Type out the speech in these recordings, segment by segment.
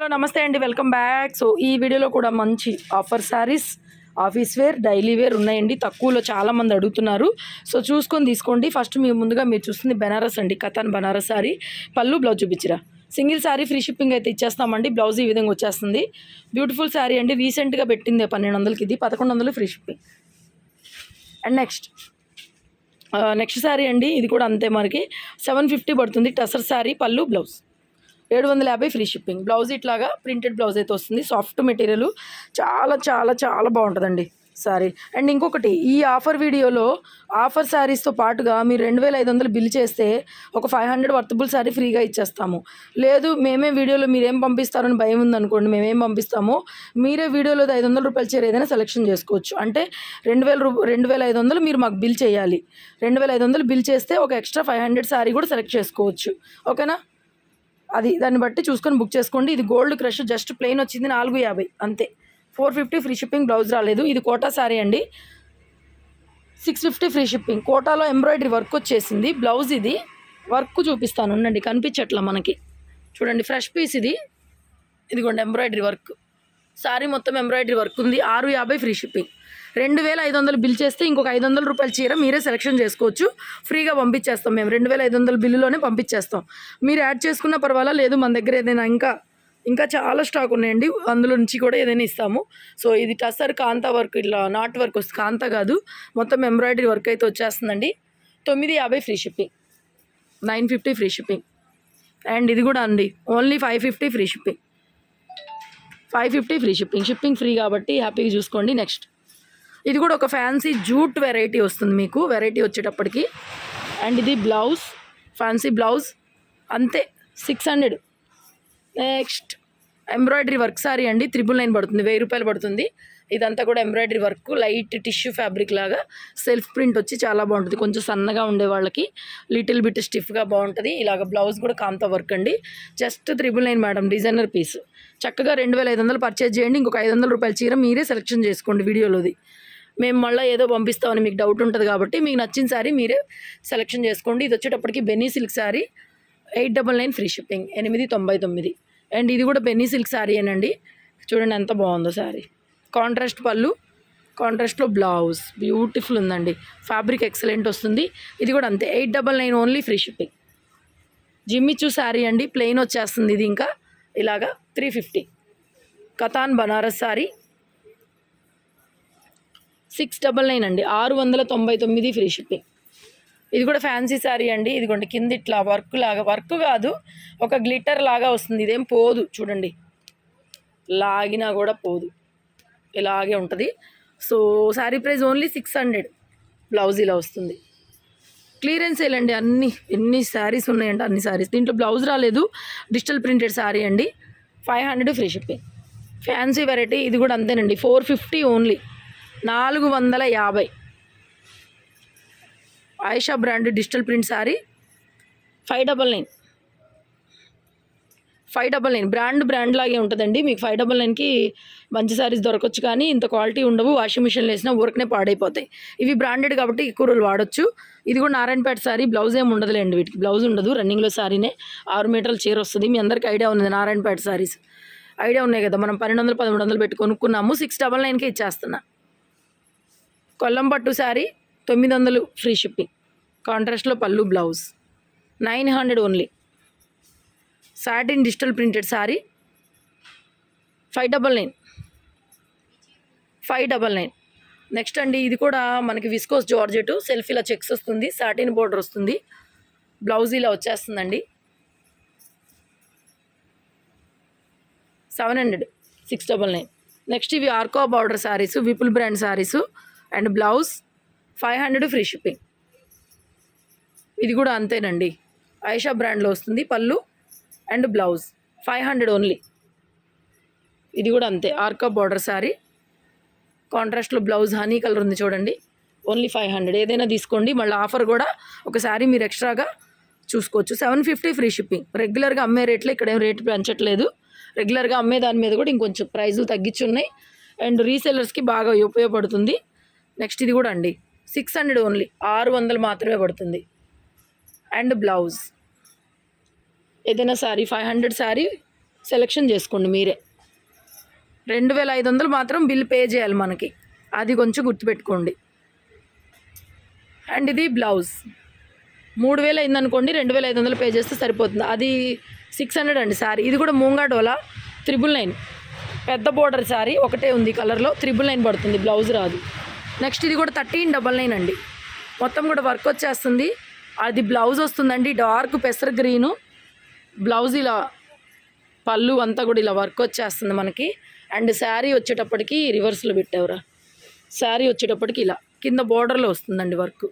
Hello నమస్తే అండి welcome back. So ఈ వీడియోలో కూడా మంచి offer saris office wear daily wear ఉన్నాయండి. తక్కువలో చాలా మంది అడుగుతున్నారు. సో చూసుకొని తీసుకోండి. ఫస్ట్ మీ ముందుగా మీరు చూస్తుంది బెనారస్ అండి కథన్ బనారస్ శారీ పళ్ళు బ్లౌజ్ చూపించరా? సింగిల్ శారీ ఫ్రీ షిప్పింగ్ అయితే ఇచ్చేస్తామండి. బ్లౌజ్ ఈ విధంగా వచ్చేస్తుంది. బ్యూటిఫుల్ శారీ అండి. రీసెంట్గా పెట్టింది పన్నెండు వందలకి ఇది. పదకొండు వందలు free shipping. And next next sari అండి. ఇది కూడా అంతే మనకి. సెవెన్ ఫిఫ్టీ పడుతుంది టసర్ శారీ పళ్ళు బ్లౌజ్. ఏడు వందల యాభై ఫ్రీ షిప్పింగ్ బ్లౌజ్ ఇట్లాగా ప్రింటెడ్ బ్లౌజ్ అయితే వస్తుంది. సాఫ్ట్ మెటీరియల్ చాలా చాలా చాలా బాగుంటుందండి సారీ అండ్ ఇంకొకటి ఈ ఆఫర్ వీడియోలో ఆఫర్ శారీస్తో పాటుగా మీరు రెండు వేల ఐదు వందలు బిల్ చేస్తే ఒక ఫైవ్ హండ్రెడ్ వర్తబుల్ శారీ ఫ్రీగా ఇచ్చేస్తాము. లేదు మేమే వీడియోలో మీరేం పంపిస్తారని భయం ఉందనుకోండి మేమేం పంపిస్తామో మీరే వీడియోలో ఐదు వందల రూపాయలు చీర ఏదైనా సెలెక్షన్ చేసుకోవచ్చు. అంటే రెండు వేల రూ రెండు వేల ఐదు వందలు మీరు మాకు బిల్ చేయాలి. రెండు వేల ఐదు వందలు బిల్ చేస్తే ఒక ఎక్స్ట్రా ఫైవ్ హండ్రెడ్ శారీ కూడా సెలెక్ట్ చేసుకోవచ్చు. ఓకేనా అది దాన్ని బట్టి చూసుకొని బుక్ చేసుకోండి. ఇది గోల్డ్ క్రష్ జస్ట్ ప్లెయిన్ వచ్చింది నాలుగు యాభై అంతే. Four fifty free shipping blouse రాలేదు. ఇది కోటా శారీ అండి. Six fifty free shipping. కోటాలో ఎంబ్రాయిడరీ వర్క్ వచ్చేసింది. బ్లౌజ్ ఇది. వర్క్ చూపిస్తాను. ఉండండి కనిపించట్లా మనకి. చూడండి ఫ్రెష్ పీస్ ఇది. ఇదిగోండి ఎంబ్రాయిడరీ వర్క్. శారీ మొత్తం ఎంబ్రాయిడరీ వర్క్ ఉంది. ఆరు యాభై ఫ్రీ షిప్పింగ్. రెండు వేల ఐదు వందలు బిల్ చేస్తే ఇంకొక ఐదు వందల రూపాయల చీర మీరే సెలెక్షన్ చేసుకోవచ్చు. ఫ్రీగా పంపించేస్తాం మేము. రెండు వేల ఐదు వందల బిల్లులోనే పంపించేస్తాం. మీరు యాడ్ చేసుకున్న పర్వాలా? లేదు మన దగ్గర ఏదైనా ఇంకా ఇంకా చాలా స్టాక్ ఉన్నాయండి. అందులో నుంచి కూడా ఏదైనా ఇస్తాము. సో ఇది టసర్ కాంతా వర్క్ ఇట్లా నాట్ వర్క్ వస్తుంది. కాంతా కాదు. మొత్తం ఎంబ్రాయిడరీ వర్క్ అయితే వచ్చేస్తుందండి. తొమ్మిది యాభై free shipping. Nine fifty free shipping. And ఇది కూడా అండి. Only five fifty free shipping. Five fifty free shipping. Shipping free కాబట్టి హ్యాపీగా చూసుకోండి. నెక్స్ట్. ఇది కూడా ఒక ఫ్యాన్సీ జూట్ వెరైటీ వస్తుంది మీకు వెరైటీ వచ్చేటప్పటికి. అండ్ ఇది బ్లౌజ్ ఫ్యాన్సీ బ్లౌజ్ అంతే six hundred next embroidery work sari అండి త్రిబుల్ నైన్ పడుతుంది వెయ్యి రూపాయలు పడుతుంది. ఇదంతా కూడా embroidery work light tissue fabric లాగా. సెల్ఫ్ ప్రింట్ వచ్చి చాలా బాగుంటుంది కొంచెం సన్నగా ఉండే వాళ్ళకి. లిటిల్ బిట్ స్టిఫ్గా బాగుంటుంది. ఇలాగ బ్లౌజ్ కూడా కాంతా వర్క్ అండి. Just triple nine madam designer piece చక్కగా రెండు వేల ఐదు వందలు పర్చేజ్ చేయండి ఇంకొక ఐదు వందల రూపాయల చీర మీరే సెలెక్షన్ చేసుకోండి వీడియోలోది. మేము మళ్ళీ ఏదో పంపిస్తామని మీకు డౌట్ ఉంటుంది కాబట్టి మీకు నచ్చిన శారీ మీరే సెలెక్షన్ చేసుకోండి. ఇది వచ్చేటప్పటికి Binny silk sari eight double nine free shipping ఎనిమిది తొంభై తొమ్మిది. అండ్ ఇది కూడా బెన్నీ సిల్క్ శారీ అనండి చూడండి ఎంత బాగుందో శారీ కాంట్రాస్ట్ పళ్ళు కాంట్రాస్ట్లో బ్లౌజ్ బ్యూటిఫుల్ ఉందండి. ఫ్యాబ్రిక్ ఎక్సలెంట్ వస్తుంది. ఇది కూడా అంతే eight double nine only free shipping Jimmy Choo sari అండి ప్లెయిన్ వచ్చేస్తుంది ఇది ఇంకా. ఇలాగా three fifty Katan Banaras sari six double nine అండి. ఆరు వందల తొంభై తొమ్మిది ఫ్రీ షిప్పింగ్. ఇది కూడా ఫ్యాన్సీ శారీ అండి. ఇదిగోండి కింద ఇట్లా వర్క్ లాగా వర్క్ కాదు ఒక గ్లిటర్ లాగా వస్తుంది. ఇదేం పోదు చూడండి. లాగినా కూడా పోదు. ఇలాగే ఉంటుంది. So sari price only six hundred. Blouse ఇలా వస్తుంది. క్లియరెన్స్ వేయాలండి అన్ని ఎన్ని శారీస్ ఉన్నాయండి అన్ని శారీస్. దీంట్లో బ్లౌజ్ రాలేదు డిజిటల్ ప్రింటెడ్ శారీ అండి. Five hundred free shipping. Fancy variety ఇది కూడా అంతేనండి. Four fifty only. నాలుగు వందల యాభై. Ayesha brand digital print sari five double nine. Five double nine. Brand brand లాగే ఉంటుందండి. మీకు ఫైవ్ డబల్ నైన్కి మంచి శారీస్ దొరకవచ్చు కానీ ఇంత క్వాలిటీ ఉండవు. వాషింగ్ మిషన్లో వేసినా ఊరకనే పాడైపోతాయి. ఇవి బ్రాండెడ్ కాబట్టి ఎక్కువ రోజులు వాడచ్చు. ఇది కూడా నారాయణపేట శారీ బ్లౌజ్ ఏమి ఉండదులేండి వీటికి. బ్లౌజ్ ఉండదు. రన్నింగ్లో శారీనే ఆరు మీటర్ల చీర వస్తుంది. మీ అందరికీ ఐడియా ఉంది నారాయణపేట శారీస్ ఐడియా ఉన్నాయి కదా. మనం పన్నెండు వందలు పదమూడు వందలు పెట్టి కొనుక్కున్నాము. సిక్స్ డబల్ నైన్కే ఇచ్చేస్తున్నా. కొల్లం పట్టు శారీ తొమ్మిది వందలు ఫ్రీ షిప్పింగ్. కాంట్రాస్ట్లో పళ్ళు blouse. Nine hundred only. Satin digital printed sari. Five double nine. Five double nine. Next అండి ఇది కూడా మనకి విస్కోస్ జార్జెట్. సెల్ఫ్ ఇలా చెక్స్ వస్తుంది సాటిన్ బోర్డర్ వస్తుంది. బ్లౌజ్ ఇలా వచ్చేస్తుందండి. Seven hundred six double nine. Next ఇవి Arko border saris Vipul brand saris. And blouse five hundred free shipping. ఇది కూడా అంతేనండి. ఐషా బ్రాండ్లో వస్తుంది పళ్ళు and blouse five hundred only. ఇది కూడా అంతే ఆర్కా బార్డర్ శారీ. కాంట్రాస్ట్లో బ్లౌజ్ హనీ కలర్ ఉంది చూడండి ఓన్లీ ఫైవ్ హండ్రెడ్. ఏదైనా తీసుకోండి మళ్ళీ ఆఫర్ కూడా ఒక శారీ మీరు ఎక్స్ట్రాగా చూసుకోవచ్చు. Seven fifty free shipping. రెగ్యులర్గా అమ్మే రేట్లో ఇక్కడ ఏం రేటు పెంచట్లేదు. రెగ్యులర్గా అమ్మే దాని మీద కూడా ఇంకొంచెం ప్రైజులు తగ్గించున్నాయి అండ్ రీసెలర్స్కి బాగా ఉపయోగపడుతుంది. నెక్స్ట్ ఇది కూడా అండి. Six hundred only. ఆరు వందలు మాత్రమే పడుతుంది. And blouse. ఏదైనా sari five hundred sari selection చేసుకోండి మీరే. రెండు వేల ఐదు వందలు మాత్రం బిల్ పే చేయాలి మనకి. అది కొంచెం గుర్తుపెట్టుకోండి. అండ్ ఇది బ్లౌజ్. మూడు వేలు అయిందనుకోండి రెండు వేల ఐదు వందలు పే చేస్తే సరిపోతుంది. అది సిక్స్ హండ్రెడ్ అండి సారీ. ఇది కూడా మూంగా డోలా త్రిబుల్ నైన్. పెద్ద బోర్డర్ సారీ ఒకటే ఉంది కలర్లో త్రిబుల్ నైన్ పడుతుంది. బ్లౌజ్ రాదు. నెక్స్ట్ ఇది కూడా థర్టీన్ డబల్ నైన్ అండి. మొత్తం కూడా వర్క్ వచ్చేస్తుంది. అది బ్లౌజ్ వస్తుందండి డార్క్ పెసర్ గ్రీను. బ్లౌజ్ ఇలా పళ్ళు అంతా కూడా ఇలా వర్క్ వచ్చేస్తుంది మనకి. అండ్ శారీ వచ్చేటప్పటికి రివర్స్లో పెట్టావురా. శారీ వచ్చేటప్పటికి ఇలా కింద బోర్డర్లో వస్తుందండి వర్క్.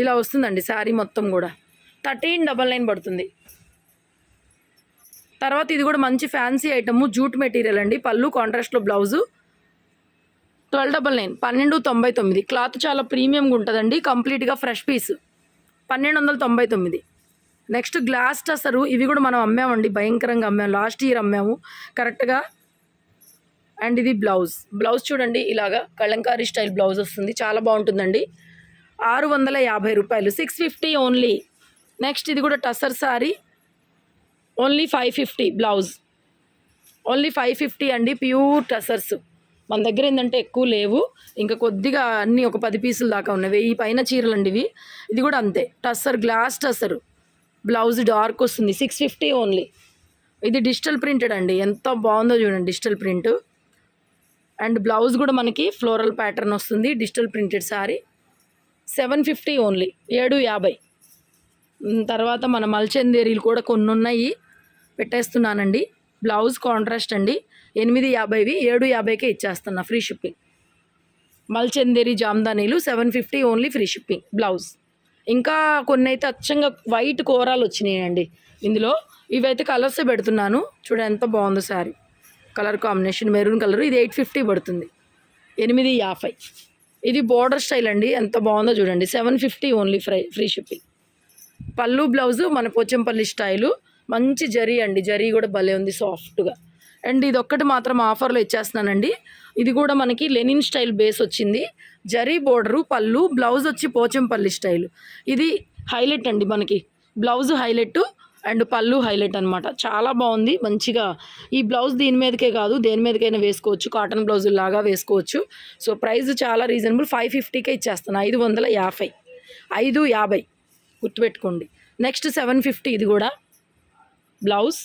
ఇలా వస్తుందండి శారీ మొత్తం కూడా. థర్టీన్ డబల్ నైన్ పడుతుంది. తర్వాత ఇది కూడా మంచి ఫ్యాన్సీ ఐటమ్ జూట్ మెటీరియల్ అండి. పళ్ళు కాంట్రాస్ట్లో బ్లౌజు. ట్వెల్వ్ డబల్ నైన్ పన్నెండు తొంభై తొమ్మిది. క్లాత్ చాలా ప్రీమియంగా ఉంటుందండి. కంప్లీట్గా ఫ్రెష్ పీస్. పన్నెండు వందల తొంభై తొమ్మిది. నెక్స్ట్ గ్లాస్ టసరు ఇవి కూడా మనం అమ్మామండి. భయంకరంగా అమ్మాము లాస్ట్ ఇయర్ అమ్మాము. కరెక్ట్గా. అండ్ ఇది బ్లౌజ్. బ్లౌజ్ చూడండి. ఇలాగా కళంకారీ స్టైల్ బ్లౌజ్ వస్తుంది. చాలా బాగుంటుందండి. ఆరు వందల యాభై రూపాయలు. Six fifty only. నెక్స్ట్ ఇది కూడా tussar sari. Only five fifty blouse. Only five fifty అండి ప్యూర్ టసర్స్ మన దగ్గర ఏంటంటే ఎక్కువ లేవు. ఇంకా కొద్దిగా అన్నీ ఒక పది పీసులు దాకా ఉన్నాయి. వెయ్యి పైన చీరలు అండి ఇవి. ఇది కూడా అంతే. Tussar glass tussar. Blouse dark వస్తుంది. Six fifty only. ఇది డిజిటల్ ప్రింటెడ్ అండి. ఎంత బాగుందో చూడండి డిజిటల్ ప్రింట్. అండ్ బ్లౌజ్ కూడా మనకి ఫ్లోరల్ ప్యాటర్న్ వస్తుంది. Digital printed sari. Seven fifty only. ఏడు యాభై. తర్వాత మన మల్చందేరీలు కూడా కొన్ని ఉన్నాయి పెట్టేస్తున్నానండి. బ్లౌజ్ కాంట్రాస్ట్ అండి. ఎనిమిది యాభైవి ఏడు యాభైకే ఇచ్చేస్తున్నా ఫ్రీ షిప్పింగ్. మల్చందేరి జామ్దానీలు seven fifty only free shipping blouse. ఇంకా కొన్ని అయితే అచ్చంగా వైట్ కూరలు వచ్చినాయండి. ఇందులో ఇవైతే కలర్సే పెడుతున్నాను. చూడ ఎంత బాగుందో sari colour combination maroon colour ఇది ఎయిట్ ఫిఫ్టీ పడుతుంది. ఎనిమిది యాభై. ఇది బోర్డర్ స్టైల్ అండి. ఎంత బాగుందో చూడండి. Seven fifty only fry free shipping. పళ్ళు బ్లౌజు మన పోచంపల్లి స్టైలు మంచి జరీ అండి. జరీ కూడా భలే ఉంది సాఫ్ట్గా. అండ్ ఇది ఒక్కటి మాత్రం ఆఫర్లో ఇచ్చేస్తున్నానండి. ఇది కూడా మనకి లెనిన్ స్టైల్ బేస్ వచ్చింది. జరీ బోర్డరు పళ్ళు బ్లౌజ్ వచ్చి పోచంపల్లి స్టైల్. ఇది హైలైట్ అండి మనకి. బ్లౌజ్ హైలైట్ అండ్ పళ్ళు హైలైట్ అనమాట చాలా బాగుంది. మంచిగా ఈ బ్లౌజ్ దీని మీదకే కాదు దేని మీదకైనా వేసుకోవచ్చు. కాటన్ బ్లౌజ్ లాగా వేసుకోవచ్చు. సో ప్రైస్ చాలా రీజనబుల్. ఫైవ్ ఫిఫ్టీకే ఇచ్చేస్తాను ఐదు వందల యాభై. ఐదు యాభై. గుర్తుపెట్టుకోండి. నెక్స్ట్ సెవెన్ ఫిఫ్టీ ఇది కూడా. బ్లౌజ్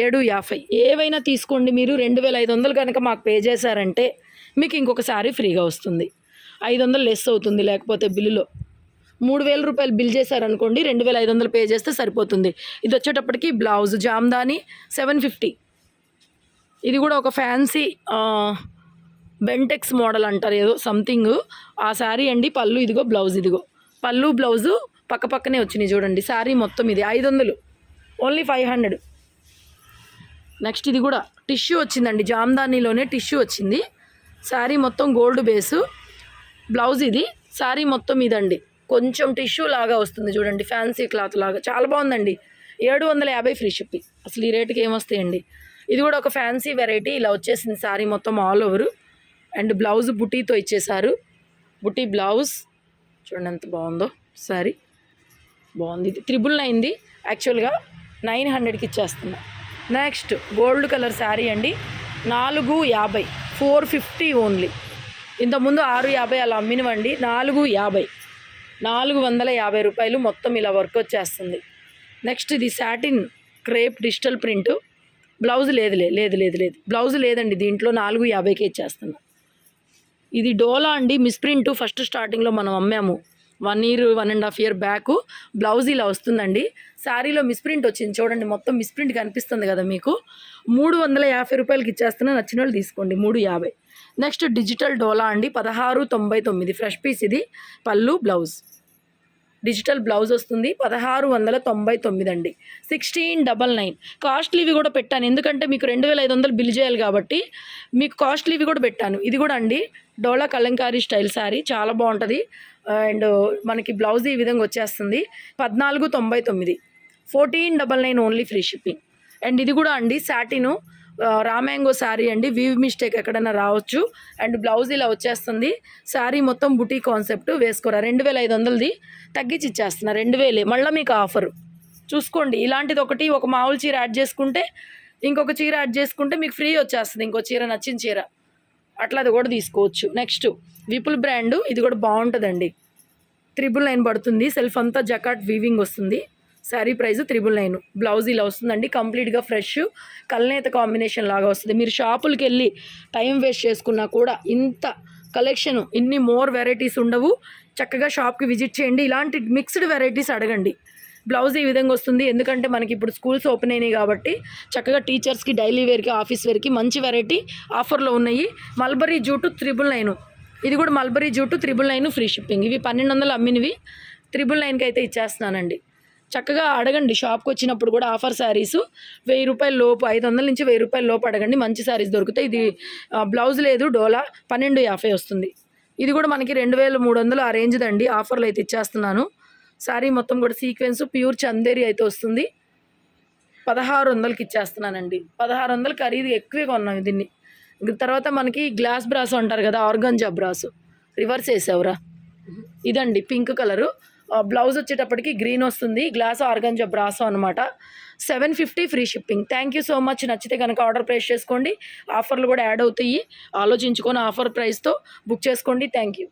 ఏడు యాభై. ఏవైనా తీసుకోండి మీరు. రెండు వేల ఐదు వందలు కనుక మాకు పే చేశారంటే మీకు ఇంకొకసారి ఫ్రీగా వస్తుంది. ఐదు వందలు లెస్ అవుతుంది లేకపోతే బిల్లులో. మూడు వేల రూపాయలు బిల్ చేశారనుకోండి రెండు వేల ఐదు వందలు పే చేస్తే సరిపోతుంది. ఇది వచ్చేటప్పటికి బ్లౌజ్ జామ్దాని సెవెన్ ఫిఫ్టీ. ఇది కూడా ఒక ఫ్యాన్సీ బెంటెక్స్ మోడల్ అంటారు ఏదో సంథింగ్. ఆ శారీ అండి పళ్ళు ఇదిగో బ్లౌజ్ ఇదిగో. పళ్ళు బ్లౌజు పక్క పక్కనే వచ్చినాయి చూడండి. శారీ మొత్తం ఇది ఐదు వందలు. Only five hundred. నెక్స్ట్ ఇది కూడా టిష్యూ వచ్చిందండి జామ్దానీలోనే టిష్యూ వచ్చింది. శారీ మొత్తం గోల్డ్ బేసు. బ్లౌజ్ ఇది శారీ మొత్తం ఇదండి. కొంచెం టిష్యూ లాగా వస్తుంది చూడండి ఫ్యాన్సీ క్లాత్ లాగా. చాలా బాగుందండి ఏడు వందల యాభై ఫ్రీ షిప్పింగ్ అసలు ఈ రేటుకి ఏమొస్తాయండి? ఇది కూడా ఒక ఫ్యాన్సీ వెరైటీ ఇలా వచ్చేసింది శారీ మొత్తం ఆల్ ఓవర్. అండ్ బ్లౌజ్ బుటీతో ఇచ్చేసారు బుటీ బ్లౌజ్ చూడండి ఎంత బాగుందో శారీ బాగుంది ఇది త్రిబుల్ నైన్ది. యాక్చువల్గా నైన్ హండ్రెడ్కి ఇచ్చేస్తున్నా. నెక్స్ట్ గోల్డ్ కలర్ శారీ అండి. నాలుగు యాభై. Four fifty only. ఇంతకుముందు ఆరు యాభై అలా అమ్మినవండి. నాలుగు యాభై. నాలుగు వందల యాభై రూపాయలు మొత్తం ఇలా వర్క్ వచ్చేస్తుంది. నెక్స్ట్ ఇది satin crepe digital print. Blouse లేదులే లేదు లేదు లేదు బ్లౌజ్ లేదండి. దీంట్లో నాలుగు యాభైకే ఇచ్చేస్తున్నా. ఇది డోలా అండి. మిస్ప్రింట్ ఫస్ట్ స్టార్టింగ్లో మనం అమ్మాము. One year one and half year back blouse ఇలా వస్తుందండి. శారీలో మిస్ప్రింట్ వచ్చింది. చూడండి మొత్తం మిస్ప్రింట్ కనిపిస్తుంది కదా మీకు. మూడు వందల యాభై రూపాయలకి ఇచ్చేస్తున్నా నచ్చిన వాళ్ళు తీసుకోండి. మూడు యాభై. నెక్స్ట్ డిజిటల్ డోలా అండి. పదహారు తొంభై తొమ్మిది. ఫ్రెష్ పీస్ ఇది. పళ్ళు బ్లౌజ్. డిజిటల్ బ్లౌజ్ వస్తుంది. పదహారు వందల తొంభై తొమ్మిది అండి. Sixteen double nine. కాస్ట్లీవి కూడా పెట్టాను. ఎందుకంటే మీకు రెండు వేల ఐదు వందలు బిల్ చేయాలి కాబట్టి మీకు కాస్ట్లీవి కూడా పెట్టాను. ఇది కూడా అండి డోలా కలంకారీ స్టైల్ శారీ. చాలా బాగుంటుంది. అండ్ మనకి బ్లౌజ్ ఈ విధంగా వచ్చేస్తుంది. పద్నాలుగు తొంభై తొమ్మిది. Fourteen double nine only free shipping. And ఇది కూడా అండి సాటిను రామ్యాంగో శారీ అండి. వీవ్ మిస్టేక్ ఎక్కడైనా రావచ్చు. అండ్ బ్లౌజ్ ఇలా వచ్చేస్తుంది. శారీ మొత్తం బుటీ కాన్సెప్ట్ వేసుకోరా? రెండు వేల ఐదు వందలది తగ్గించి ఇచ్చేస్తున్నా. రెండు వేలే. మళ్ళీ మీకు ఆఫర్. చూసుకోండి. ఇలాంటిది ఒకటి ఒక మామూలు చీర యాడ్ చేసుకుంటే ఇంకొక చీర యాడ్ చేసుకుంటే మీకు ఫ్రీ వచ్చేస్తుంది. ఇంకో చీర నచ్చిన చీర. అట్లా అది కూడా తీసుకోవచ్చు. Next Vipul brand. ఇది కూడా బాగుంటుందండి. త్రిబుల్ నైన్ పడుతుంది. సెల్ఫ్ అంతా జకాట్ వీవింగ్ వస్తుంది. Sari price triple nine. Blouse ఇలా వస్తుందండి కంప్లీట్గా ఫ్రెష్ కల్నేత కాంబినేషన్ లాగా వస్తుంది. మీరు షాపులకి వెళ్ళి టైం వేస్ట్ చేసుకున్నా కూడా ఇంత కలెక్షన్ ఇన్ని మోర్ వెరైటీస్ ఉండవు. చక్కగా షాప్కి విజిట్ చేయండి. ఇలాంటి మిక్స్డ్ వెరైటీస్ అడగండి. బ్లౌజ్ ఈ విధంగా వస్తుంది. ఎందుకంటే మనకి ఇప్పుడు స్కూల్స్ ఓపెన్ అయినాయి కాబట్టి చక్కగా టీచర్స్కి డైలీ వేర్కి ఆఫీస్ వేర్కి మంచి వెరైటీ ఆఫర్లో ఉన్నాయి. Mulberry jute triple nine. ఇది కూడా mulberry jute triple nine free shipping ఇవి పన్నెండు వందలు అమ్మినవి. త్రిబుల్ నైన్కి అయితే ఇచ్చేస్తున్నానండి. చక్కగా అడగండి. షాప్కి వచ్చినప్పుడు కూడా ఆఫర్ శారీస్ వెయ్యి రూపాయల లోపు ఐదు వందల నుంచి వెయ్యి రూపాయల లోపు అడగండి. మంచి శారీస్ దొరుకుతాయి. ఇది బ్లౌజ్ లేదు డోలా పన్నెండు యాభై వస్తుంది. ఇది కూడా మనకి రెండు వేల మూడు వందలు ఆ రేంజ్ దండి. ఆఫర్లు అయితే ఇచ్చేస్తున్నాను. శారీ మొత్తం కూడా సీక్వెన్స్ ప్యూర్ చందేరి అయితే వస్తుంది. పదహారు వందలకి ఇచ్చేస్తున్నానండి. పదహారు వందలు ఖరీదు ఎక్కువే కొన్నాం దీన్ని. తర్వాత మనకి గ్లాస్ బ్రాస్ అంటారు కదా ఆర్గంజా బ్రాస్. రివర్స్ వేసావురా. ఇదండి పింక్ కలరు. బ్లౌజ్ వచ్చేటప్పటికి గ్రీన్ వస్తుంది. గ్లాస్ ఆర్గంజా బ్రాసో అనమాట seven fifty free shipping. Thank you so much నచ్చితే కనుక ఆర్డర్ ప్లేస్ చేసుకోండి. ఆఫర్లు కూడా యాడ్ అవుతాయి. ఆలోచించుకొని ఆఫర్ ప్రైస్తో బుక్ చేసుకోండి. Thank you